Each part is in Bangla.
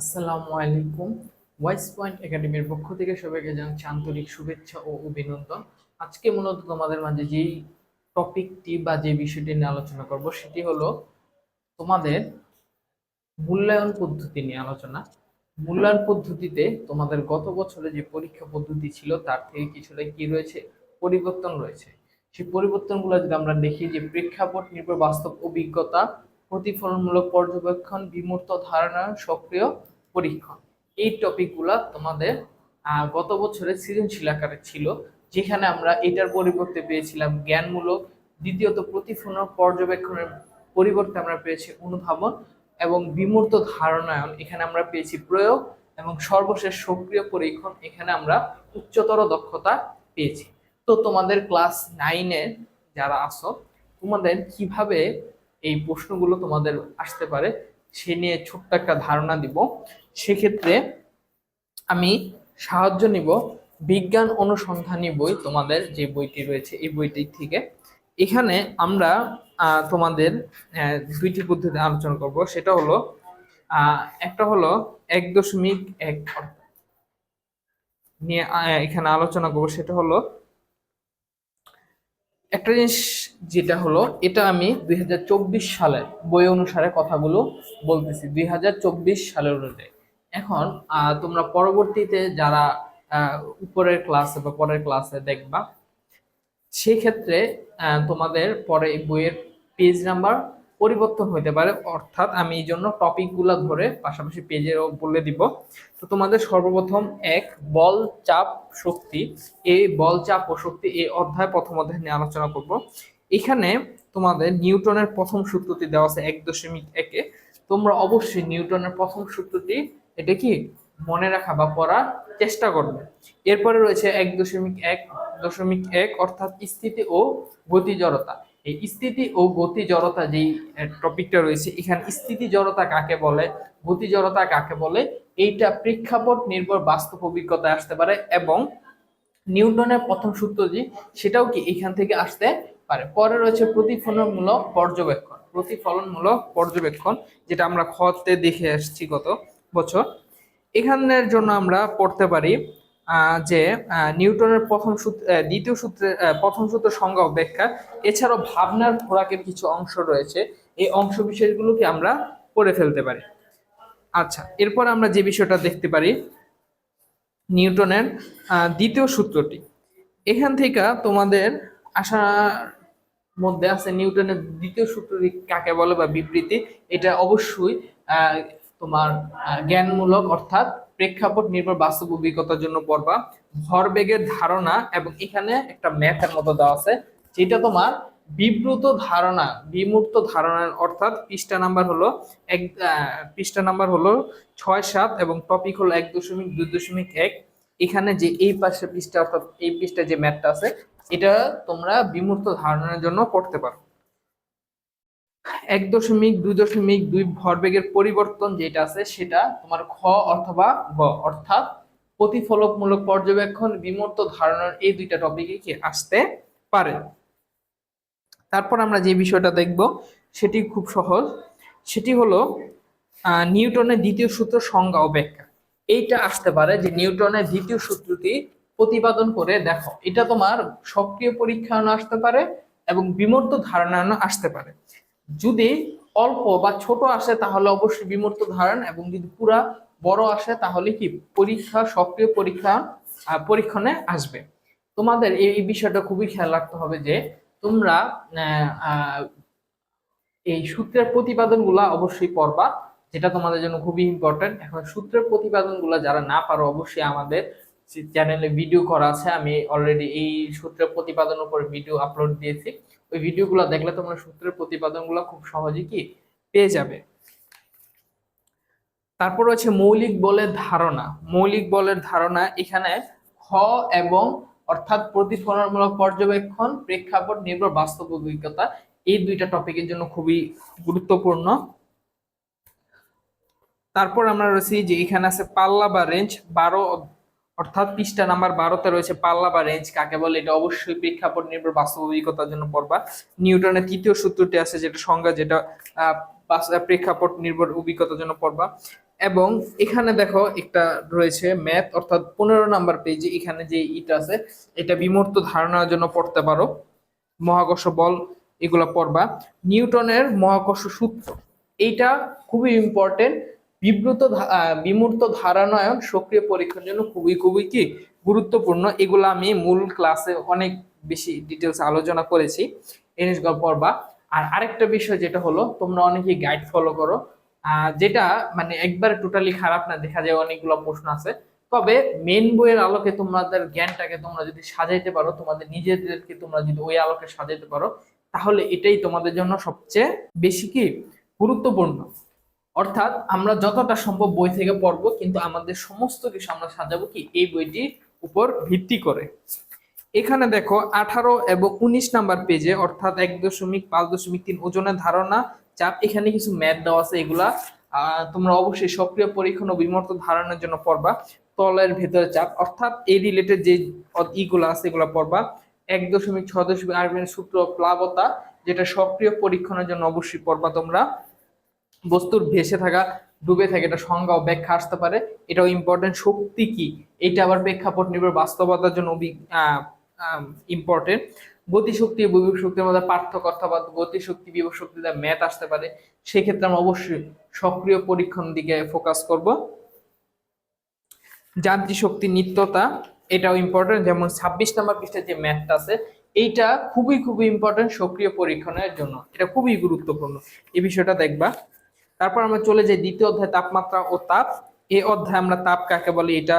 আসসালামু আলাইকুম। ওয়াইস পয়েন্ট একাডেমির পক্ষ থেকে সবাইকে জানাচ্ছি আন্তরিক শুভেচ্ছা ও অভিনন্দন। আজকে মূলত তোমাদের মাঝে যেই টপিকটি বা যে বিষয়টি নিয়ে আলোচনা করব, সেটি হলো তোমাদের মূল্যায়ন পদ্ধতি নিয়ে আলোচনা। মূল্যায়ন পদ্ধতিতে তোমাদের গত বছরে যে পরীক্ষা পদ্ধতি ছিল, তার থেকে কিছুটা কি রয়েছে? পরিবর্তন রয়েছে। সেই পরিবর্তনগুলো যদি আমরা দেখি, যে প্রেক্ষাপট নির্ভর বাস্তব অভিজ্ঞতা প্রতিফলনমূলক পর্যবেক্ষণ, বিমূর্ত ধারণা, সক্রিয় পরীক্ষণ। এই টপিকগুলা তোমাদের গত বছরে সৃজনশীল আকারে ছিল, যেখানে আমরা এটার পরিবর্তে পেয়েছিলাম জ্ঞানমূলক, দ্বিতীয়ত প্রতিফলন পর্যবেক্ষণের পরিবর্তে আমরা পেয়েছি অনুধাবন এবং বিমূর্ত ধারণায়ন, এখানে আমরা পেয়েছি প্রয়োগ এবং সর্বশেষ সক্রিয় পরীক্ষণ, এখানে আমরা উচ্চতর দক্ষতা পেয়েছি। তো তোমাদের ক্লাস নাইনে যারা আসো তোমাদের কীভাবে এই প্রশ্নগুলো তোমাদের আসতে পারে। সে নিয়ে ছোট্ট একটা ধারণা দিব। সেক্ষেত্রে আমি সাহায্য নিব বিজ্ঞান অনুসন্ধানী বই, তোমাদের যে বইটি রয়েছে এই বইটি থেকে। এখানে আমরা তোমাদের দুইটি পদ্ধতি আলোচনা করব। সেটা হলো একটা হলো এক দশমিক এক নিয়ে এখানে আলোচনা করব। সেটা হলো একটা জিনিস যেটা হলো, এটা আমি দুই সালের বই অনুসারে কথাগুলো বলতেছি, দুই হাজার চব্বিশ সালের অনুযায়ী। এখন তোমরা পরবর্তীতে যারা উপরের ক্লাসে বা পরের ক্লাসে দেখবা, সেক্ষেত্রে তোমাদের পরে বইয়ের পেজ নাম্বার পরিবর্তন হতে পারে। অর্থাৎ আমি এই জন্য টপিকগুলো ধরে পাশাপাশি পেজেরও বলে দিব। তো তোমাদের সর্বপ্রথম এক, বল চাপ শক্তি। এই বল চাপ ও শক্তি এই অধ্যায় প্রথম অধ্যায় নিয়ে আলোচনা করব। এখানে তোমাদের নিউটনের প্রথম সূত্রটি দেওয়া আছে এক দশমিক একে তোমরা অবশ্যই নিউটনের প্রথম সূত্রটি এটা কি? মনে রাখা বা পড়ার চেষ্টা করবে। এরপরে রয়েছে এক দশমিক এক দশমিক এক অর্থাৎ স্থিতি ও গতি জড়তা। এই স্থিতি ও গতি জড়তা যেই টপিকটা রয়েছে, এখানে স্থিতি জড়তা কাকে বলে, গতি জড়তা কাকে বলে, এইটা প্রেক্ষাপট নির্ভর বাস্তব অভিজ্ঞতায় আসতে পারে এবং নিউটনের প্রথম সূত্রটি সেটাও কি এখান থেকে আসতে পারে। পরে রয়েছে প্রতিফলনমূলক পর্যবেক্ষণ। প্রতিফলনমূলক পর্যবেক্ষণ, যেটা আমরা খতে দেখে আসছি গত বছর। এখানের জন্য আমরা পড়তে পারি যে নিউটনের প্রথম সূত্র দ্বিতীয় সূত্রের আহ, প্রথম সূত্র সংজ্ঞা ব্যাখ্যা এছাড়াও ভাবনার খোরাকের কিছু অংশ রয়েছে এই অংশ বিষয়গুলোকে আমরা পড়ে ফেলতে পারি। আচ্ছা এরপর আমরা যে বিষয়টা দেখতে পারি নিউটনের দ্বিতীয় সূত্রটি। এখান থেকে তোমাদের আসার মধ্যে আছে নিউটনের দ্বিতীয় সূত্রটি কাকে বলে বা বিবৃতি এটা অবশ্যই তোমার জ্ঞানমূলক অর্থাৎ প্রেক্ষাপট নির্ভর বাস্তব অভিজ্ঞতার জন্য পড়বা। ভরবেগের ধারণা এবং এখানে একটা ম্যাথের মতো দেওয়া আছে, যেটা তোমার বিব্রত ধারণা, বিমূর্ত ধারণা, অর্থাৎ পৃষ্ঠা নাম্বার হলো এক পৃষ্ঠা নাম্বার হলো ছয় সাত এবং টপিক হলো এক দশমিক দুই দশমিক এক। এখানে যে এই পাশে পৃষ্ঠা, অর্থাৎ এই পৃষ্ঠা যে ম্যাথটা আছে, এটা তোমরা বিমূর্ত ধারণার জন্য পড়তে পারো। এক দশমিক দুই দশমিক দুই ভরবেগের পরিবর্তন যেটা আছে, সেটা তোমার খ অথবা গ, অর্থাৎ প্রতিফলকমূলক পর্যবেক্ষণ বিমূর্ত ধারণার এই দুইটা টপিকে কি আসতে পারে। তারপর আমরা যে বিষয়টা দেখব, সেটি খুব সহজ। সেটি হলো নিউটনের দ্বিতীয় সূত্র সংজ্ঞা ও ব্যাখ্যা এইটা আসতে পারে যে নিউটনের দ্বিতীয় সূত্রটি প্রতিপাদন করে, দেখো, এটা তোমার সক্রিয় পরীক্ষায়ন আসতে পারে এবং বিমূর্ত ধারণায়ন আসতে পারে। যদি অল্প বা ছোট আসে তাহলে অবশ্যই বিমূর্ত ধারণ এবং যদি পুরা বড় আসে তাহলে কি পরীক্ষা, সক্রিয় পরীক্ষা পরীক্ষণে আসবে। তোমাদের এই বিষয়টা খুবই খেয়াল রাখতে হবে যে তোমরা এই সূত্রের প্রতিপাদনগুলা অবশ্যই পড়বা, যেটা তোমাদের জন্য খুবই ইম্পর্টেন্ট এখন সূত্রের প্রতিপাদনগুলা যারা না পারো, অবশ্যই আমাদের চ্যানেলে ভিডিও করা আছে। আমি অলরেডি এই সূত্রের প্রতিপাদনের উপর ভিডিও আপলোড দিয়েছি। ওই ভিডিওগুলো দেখলে তোমরা সূত্রের প্রতিপাদনগুলো খুব সহজেই কি পেয়ে যাবে। তারপর হচ্ছে মৌলিক বলের ধারণা। মৌলিক বলের ধারণা এখানে খ এবং অর্থাৎ প্রতিফলনমূলক পর্যবেক্ষণ, প্রেক্ষাপট, নির্ভর বাস্তব অভিজ্ঞতা এই দুইটা টপিকের জন্য খুবই গুরুত্বপূর্ণ। তারপর আমরা রয়েছি যে এখানে আছে পাল্লা বা রেঞ্জ বারো অর্থাৎ পৃষ্ঠা নাম্বার বারোতে রয়েছে পাল্লা বা রেঞ্জ কাকে বলে, এটা অবশ্যই প্রেক্ষাপট নির্ভর বাস্তব অভিজ্ঞতার জন্য পড়বা। নিউটনের তৃতীয় সূত্রটি আছে যেটা সংজ্ঞা, যেটা প্রেক্ষাপট নির্ভর অভিজ্ঞতার জন্য পড়বা। এবং এখানে দেখো একটা রয়েছে ম্যাথ অর্থাৎ পনেরো নাম্বার পেজে এখানে যে ইটা আছে, এটা বিমূর্ত ধারণার জন্য পড়তে পারো। মহাকর্ষ বল, এগুলো পড়বা। নিউটনের মহাকর্ষ সূত্র, এইটা খুবই ইম্পর্টেন্ট বিব্রত বিমূর্ত ধারণায়ন সক্রিয় পরীক্ষার জন্য খুবই খুবই কি গুরুত্বপূর্ণ। এগুলো আমি মূল ক্লাসে অনেক বেশি ডিটেলস আলোচনা করেছি এই জিনিসগুলো পড়বা। আর আরেকটা বিষয় যেটা হলো, তোমরা অনেকেই গাইড ফলো করো যেটা মানে একবারে টোটালি খারাপ না, দেখা যায় অনেকগুলো প্রশ্ন আছে। তবে মেন বইয়ের আলোকে তোমাদের জ্ঞানটাকে তোমরা যদি সাজাইতে পারো, তোমাদের নিজেদেরকে তোমরা যদি ওই আলোকে সাজাইতে পারো, তাহলে এটাই তোমাদের জন্য সবচেয়ে বেশি কি গুরুত্বপূর্ণ। অর্থাৎ আমরা যতটা সম্ভব বই থেকে পড়ব, কিন্তু আমাদের সমস্ত কিছু আমরা সাজাবো কি? এই বইটির উপর ভিত্তি করে। এখানে দেখো, আঠারো এবং উনিশ নাম্বার পেজে অর্থাৎ এক দশমিক পাঁচ দশমিক তিন ওজনের ধারণা চাপ। এখানে কিছু ম্যাথ দেওয়া আছে এগুলা। তোমরা অবশ্যই সক্রিয় পরীক্ষণ ও বিমর্ত ধারণার জন্য পড়বা। তলের ভেতরে চাপ, অর্থাৎ এই রিলেটেড যে ইগুলো আছে এগুলো পড়বা। এক দশমিক ছয় দশমিক আরবিন সূত্র প্লাবতা, যেটা সক্রিয় পরীক্ষণের জন্য অবশ্যই পড়বা তোমরা। বস্তুর ভেসে থাকা, ডুবে থাকে, এটা সংজ্ঞা ও ব্যাখ্যা আসতে পারে। এটাও ইম্পর্টেন্ট শক্তি কি? এটা আবার প্রেক্ষাপট নির্ভর বাস্তবতার জন্য ইম্পর্টেন্ট গতিশক্তি বিভব শক্তির মধ্যে পার্থক্য অর্থাৎ গতিশক্তি, বিভব শক্তিতে ম্যাথ আসতে পারে। সেক্ষেত্রে আমরা অবশ্যই সক্রিয় পরীক্ষণ দিকে ফোকাস করব। যান্ত্রিক শক্তি নিত্যতা, এটাও ইম্পর্টেন্ট যেমন ছাব্বিশ নাম্বার পৃষ্ঠায় যে ম্যাথটা আছে, এইটা খুবই খুবই ইম্পর্টেন্ট সক্রিয় পরীক্ষণের জন্য। এটা খুবই গুরুত্বপূর্ণ। এই বিষয়টা দেখবা। তারপর আমরা চলে যাই দ্বিতীয় অধ্যায়, তাপমাত্রা ও তাপ। এই অধ্যায় আমরা তাপ কাকে বলি এটা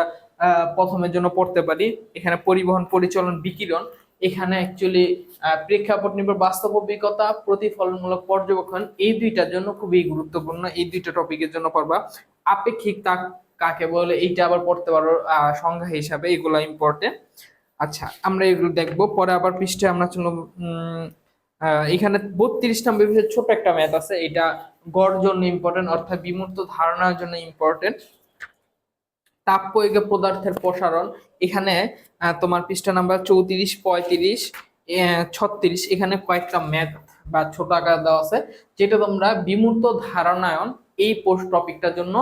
প্রথমের জন্য পড়তে পারি। এখানে পরিবহন, পরিচালন, বিকিরণ। এখানে অ্যাকচুয়ালি প্রেক্ষাপট নির্ভর বাস্তব অভিজ্ঞতা, প্রতিফলনমূলক পর্যবেক্ষণ, এই দুইটার জন্য খুবই গুরুত্বপূর্ণ। এই দুইটা টপিকের জন্য পড়বা। আপেক্ষিক তাপ কাকে বলে, এইটা আবার পড়তে পারো সংজ্ঞা হিসাবে, এগুলো ইম্পর্টেন্ট আচ্ছা আমরা এগুলো দেখব। পরে আবার পৃষ্ঠে আমরা এখানে বত্রিশ বিষয়ে ছোট একটা ম্যাথ আছে। এটা গড় জন্য ইম্পর্টেন্ট অর্থাৎ বিমূর্ত ধারণার জন্য ইম্পর্টেন্ট তাপ প্রয়োগে পদার্থের প্রসারণ, এখানে তোমার পৃষ্ঠা নাম্বার চৌত্রিশ, পঁয়ত্রিশ ছত্রিশ, এখানে কয়েকটা ম্যাথ বা ছোট আকার দেওয়া আছে, যেটা তোমরা বিমূর্ত ধারণায়ন এই পোস্ট টপিকটার জন্য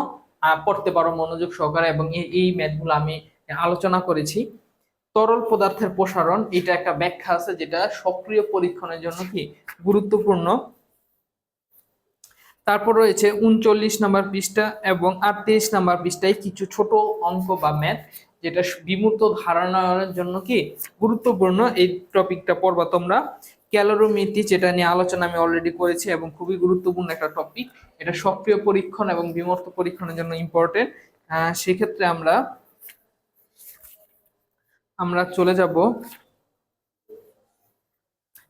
পড়তে পারো মনোযোগ সহকারে এবং এই ম্যাথগুলো আমি আলোচনা করেছি। তরল পদার্থের প্রসারণ, এটা একটা ব্যাখ্যা আছে যেটা সক্রিয় পরীক্ষণের জন্য কি? গুরুত্বপূর্ণ। তারপর রয়েছে উনচল্লিশ নাম্বার পৃষ্ঠা এবং আটত্রিশ নাম্বার পৃষ্ঠায় কিছু ছোট অঙ্ক বা ম্যাথ যেটা বিমূর্ত ধারণার জন্য কি গুরুত্বপূর্ণ। এই টপিকটা পড়বা তোমরা। ক্যালোরোমিতি যেটা নিয়ে আলোচনা আমি অলরেডি করেছি এবং খুবই গুরুত্বপূর্ণ একটা টপিক এটা সক্রিয় পরীক্ষণ এবং বিমূর্ত পরীক্ষণের জন্য ইম্পর্টেন্ট সেক্ষেত্রে আমরা আমরা চলে যাব।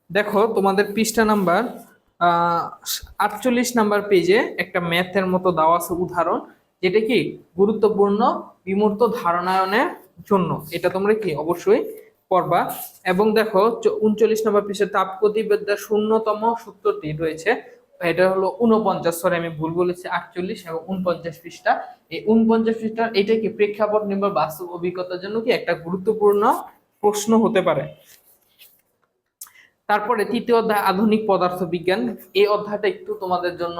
দেখো তোমাদের পৃষ্ঠা নাম্বার আটচল্লিশ নাম্বার পেজে একটা ম্যাথের মতো দেওয়া আছে উদাহরণ, যেটা কি গুরুত্বপূর্ণ বিমূর্ত ধারণায়নের জন্য। এটা তোমরা কি অবশ্যই পড়বা। এবং দেখো উনচল্লিশ নম্বর পৃষ্ঠায় তাপগতিবিদ্যার শূন্যতম সূত্রটি রয়েছে। এটা হলো উনপঞ্চাশ সরি আমি ভুল বলেছি, আটচল্লিশ এবং উনপঞ্চাশ পৃষ্ঠা। এই উনপঞ্চাশ পৃষ্ঠা এটা কি প্রেক্ষাপট নির্ভর বাস্তব অভিজ্ঞতার জন্য কি একটা গুরুত্বপূর্ণ প্রশ্ন হতে পারে? তারপরে তৃতীয় অধ্যায়, আধুনিক পদার্থ বিজ্ঞান এই অধ্যায়টা একটু তোমাদের জন্য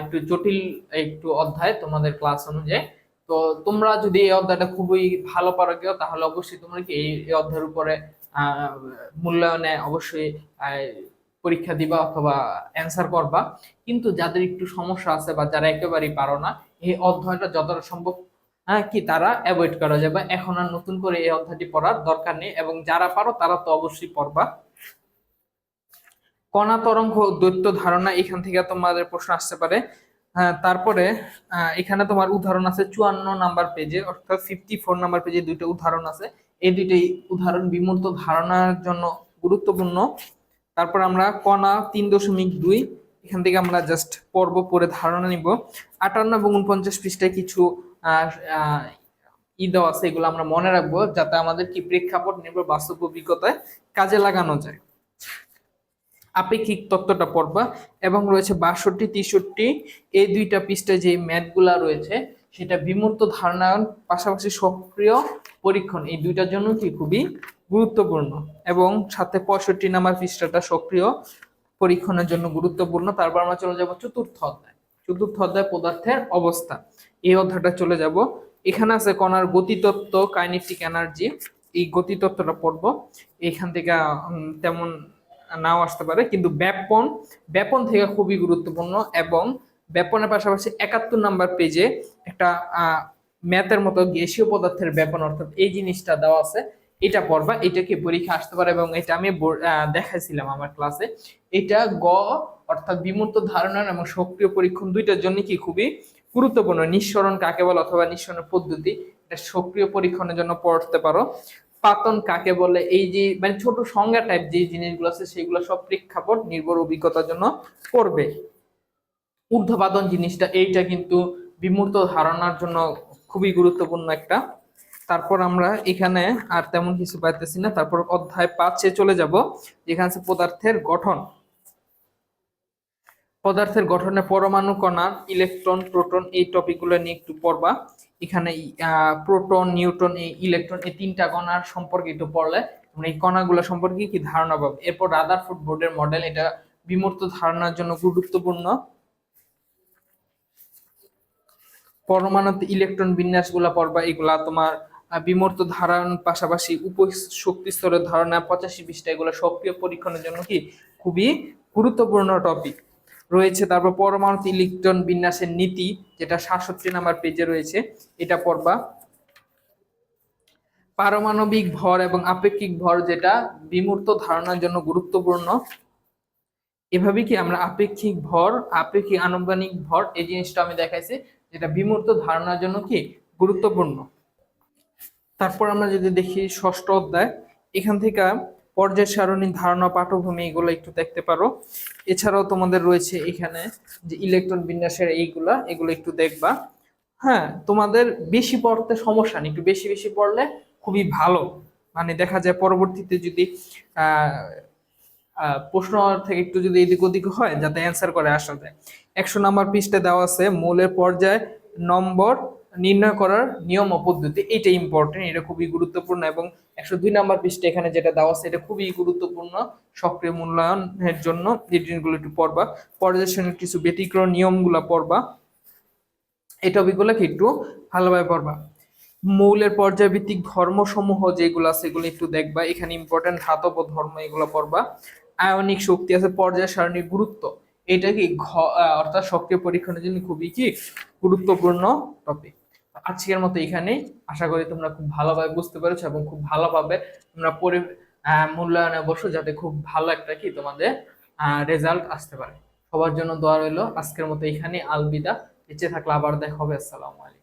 একটু জটিল একটু অধ্যায় তোমাদের ক্লাস অনুযায়ী। তো তোমরা যদি এই অধ্যায়টা খুবই ভালো পারো কেউ, তাহলে অবশ্যই তোমরা কি এই অধ্যায়ের উপরে মূল্যায়নে অবশ্যই পরীক্ষা দিবা অথবা অ্যান্সার করবা। কিন্তু যাদের একটু সমস্যা আছে বা যারা একেবারেই পারো না, এই অধ্যায়টা যতটা সম্ভব হ্যাঁ কি তারা অ্যাভয়েড করা যাবে এখন আর নতুন করে এই অধ্যায়টি পড়ার দরকার নেই। এবং যারা পারো তারা তো অবশ্যই পড়বা। কণা তরঙ্গ দৈত্য ধারণা এখান থেকে তোমাদের প্রশ্ন আসতে পারে। হ্যাঁ, তারপরে এখানে তোমার উদাহরণ আছে চুয়ান্ন নাম্বার পেজে অর্থাৎ ফিফটি ফোর নাম্বার পেজে দুইটা উদাহরণ আছে। এই দুইটাই উদাহরণ বিমূর্ত ধারণার জন্য গুরুত্বপূর্ণ। তারপর আমরা কণা তিন দশমিক দুই এখান থেকে আমরা জাস্ট পর্ব পরে ধারণা নিব। আটান্ন এবং উনপঞ্চাশ পৃষ্ঠায় কিছু ই দেওয়া আছে এগুলো আমরা মনে রাখব যাতে আমাদের কি প্রেক্ষাপট নির্ভর বাস্তব অভিজ্ঞতায় কাজে লাগানো যায়। আপেক্ষিক তত্ত্বটা পড়বা। এবং রয়েছে বাষট্টি, তেষট্টি, এই দুইটা পৃষ্ঠায় যে ম্যাথগুলা রয়েছে, সেটা বিমূর্ত ধারণায়ন, পাশাপাশি সক্রিয় পরীক্ষণ, এই দুইটার জন্য কি খুবই গুরুত্বপূর্ণ। এবং সাথে পঁয়ষট্টি নাম্বার পৃষ্ঠাটা সক্রিয় পরীক্ষণের জন্য গুরুত্বপূর্ণ। তারপর আমরা চলে যাব চতুর্থ অধ্যায়। চতুর্থ অধ্যায় পদার্থের অবস্থা। এই অধ্যায়টা চলে যাব। এখানে আছে কণার গতিতত্ত্ব, কাইনেটিক এনার্জি। এই গতিতত্ত্বটা পড়ব। এখান থেকে তেমন নাও আসতে পারে, কিন্তু ব্যাপন ব্যাপন থেকে খুবই গুরুত্বপূর্ণ এবং ব্যাপনের পাশাপাশি একাত্তর নাম্বার পেজে একটা ম্যাথের মতো গ্যাসীয় পদার্থের ব্যাপন অর্থাৎ এই জিনিসটা দেওয়া আছে। এটা পড়বা, এটা কি পরীক্ষা আসতে পারে এবং এটা আমি দেখাইছিলাম আমার ক্লাসে এটা গ অর্থাৎ বিমূর্ত ধারণা এবং সক্রিয় পরীক্ষণ দুইটার জন্য কি খুবই গুরুত্বপূর্ণ। নিঃসরণ কাকে বলে অথবা নিঃসরণের পদ্ধতি, এটা সক্রিয় পরীক্ষণের জন্য পড়তে পারো। পাতন কাকে বলে? এই যে মানে ছোট সংজ্ঞা টাইপ যে জিনিসগুলো আছে, সেগুলো সব প্রেক্ষাপট নির্ভর অভিজ্ঞতার জন্য করবে। ঊর্ধ্বপাতন জিনিসটা, এইটা কিন্তু বিমূর্ত ধারণার জন্য খুবই গুরুত্বপূর্ণ একটা। তারপর আমরা এখানে আর তেমন কিছু পাইতেছি না। তারপর অধ্যায় পাঁচে চলে যাব, যেখানে পদার্থের গঠন। পদার্থের গঠনে পরমাণু, কণা, ইলেকট্রন, প্রোটন এই টপিকগুলো নিয়ে একটু পড়বা। এখানে প্রোটন নিউটন এই ইলেকট্রন এই তিনটা কণার সম্পর্কে একটু পড়লে তোমরা এই কণাগুলো সম্পর্কে কি ধারণা পাবে। এরপর রাদারফোর্ড বোর্ডের মডেল, এটা বিমূর্ত ধারণার জন্য গুরুত্বপূর্ণ। পরমাণুতে ইলেকট্রন বিন্যাসগুলা পড়বা, এগুলা তোমার বিমূর্ত ধারণ পাশাপাশি উপ শক্তি স্তরের ধারণা, পঁচাশি পৃষ্ঠা, এগুলো সক্রিয় পরীক্ষণের জন্য কি? খুবই গুরুত্বপূর্ণ টপিক। রয়েছে। তারপর পরমাণু ইলেকট্রন বিন্যাসের নীতি, যেটা সাতষট্টি নাম্বার পেজে রয়েছে, এটা পড়বা। পারমাণবিক ভর এবং আপেক্ষিক ভর যেটা বিমূর্ত ধারণার জন্য গুরুত্বপূর্ণ। এভাবে কি আমরা আপেক্ষিক ভর, আপেক্ষিক আনুমানিক ভর, এই জিনিসটা আমি দেখাইছি, যেটা বিমূর্ত ধারণার জন্য কি গুরুত্বপূর্ণ। তারপর আমরা যদি দেখি ষষ্ঠ অধ্যায়, এখান থেকে পর্যায় সারণী, ধারণা, পাঠভূমি এগুলো একটু দেখতে পারো। এছাড়াও তোমাদের রয়েছে এখানে যে ইলেকট্রন বিন্যাসের এইগুলা, এগুলো একটু দেখবা। হ্যাঁ তোমাদের বেশি পড়তে সমস্যা নেই, একটু বেশি বেশি পড়লে খুবই ভালো। মানে দেখা যায় পরবর্তীতে যদি প্রশ্ন থেকে একটু যদি এদিক ওদিক হয়, যাতে অ্যান্সার করে আসা যায়। একশো নাম্বার পৃষ্ঠে দেওয়া আছে, মৌলের পর্যায়, নম্বর নির্ণয় করার নিয়ম ও পদ্ধতি এটা ইম্পর্টেন্ট এটা খুবই গুরুত্বপূর্ণ এবং একশো দুই নাম্বার পৃষ্ঠে এখানে যেটা দেওয়া আছে, এটা খুবই গুরুত্বপূর্ণ, সক্রিয় মূল্যায়নের জন্য। এই জিনিসগুলো একটু পড়বা। পর্যায় শ্রেণির কিছু ব্যতিক্রম নিয়মগুলো পড়বা। এই টপিকগুলোকে একটু ভালোভাবে পড়বা। মৌলের পর্যায়ভিত্তিক ধর্মসমূহ যেগুলো আছে সেগুলো একটু দেখবা। এখানে ইম্পর্টেন্ট ধাতব ধর্ম এগুলো পড়বা। আয়নিক শক্তি আছে, পর্যায় সারণীর গুরুত্ব। এটা কি অর্থাৎ সক্রিয় পরীক্ষণের জন্য খুবই কি? গুরুত্বপূর্ণ টপিক আজকের মতো এখানেই। আশা করি তোমরা খুব ভালোভাবে বুঝতে পেরেছ এবং খুব ভালোভাবে তোমরা পরি মূল্যায়নে বসো যাতে খুব ভালো একটা কি তোমাদের রেজাল্ট আসতে পারে। সবার জন্য দোয়া রইল। আজকের মতো এখানেই। আলবিদা। বেঁচে থাকলে আবার দেখা হবে। আসসালামু আলাইকুম।